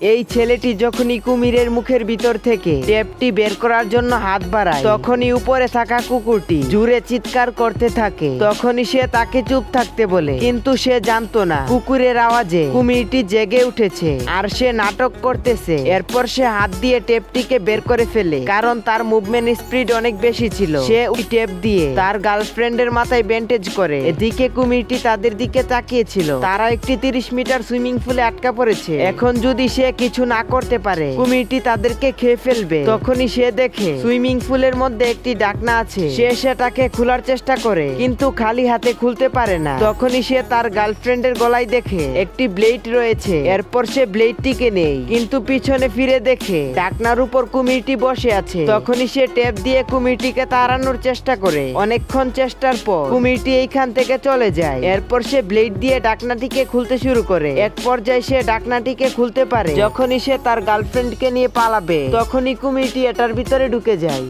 এই ছেলেটি যখনই কুমিরের মুখের ভিতর থেকে টেপটি বের করার জন্য হাত বাড়ায়, তখনই উপরে থাকা কুকুরটি জুড়ে চিৎকার করতে থাকে। তখনই সে তাকে চুপ থাকতে বলে, কিন্তু সে জানতো না কুকুরের আওয়াজে কুমিরটি জেগে উঠেছে আর সে নাটক করতেছে। এরপর সে হাত দিয়ে টেপটিকে বের করে ফেলে, কারণ তার মুভমেন্ট স্পিড অনেক বেশি ছিল। সে ওই টেপ দিয়ে তার গার্লফ্রেন্ডের মাথায় ব্যান্ডেজ করে, এদিকে কুমিরটি তাদের দিকে তাকিয়েছিল। তারা একটি তিরিশ মিটার সুইমিং পুলে আটকা পড়েছে। এখন যদি সে কিছু না করতে পারে। কুমিরটি তাদেরকে খেয়ে ফেলবে। তখনই সে দেখে সুইমিং পুলের মধ্যে একটি ডাকনা আছে। সে সেটাকে খোলার চেষ্টা করে, কিন্তু খালি হাতে খুলতে পারে না। তখনই সে তার গার্লফ্রেন্ডের গলায় দেখে, একটি ব্লেড রয়েছে। এরপর সে ব্লেডটিকে নেই কিন্তু পিছনে ফিরে দেখে ডাকনার উপর কুমিরটি বসে আছে। তখনই সে টেপ দিয়ে কুমিরটিকে তাড়ানোর চেষ্টা করে। অনেকক্ষণ চেষ্টার পর কুমিরটি এইখান থেকে চলে যায়। এরপর সে ব্লেড দিয়ে ডাকনাটিকে খুলতে শুরু করে। এক পর্যায়ে সে ডাকনাটিকে খুলতে পারে। যখনই সে তার গার্লফ্রেন্ডকে নিয়ে পালাবে তখনই কুমিরটি এটার ভিতরে ঢুকে যায়।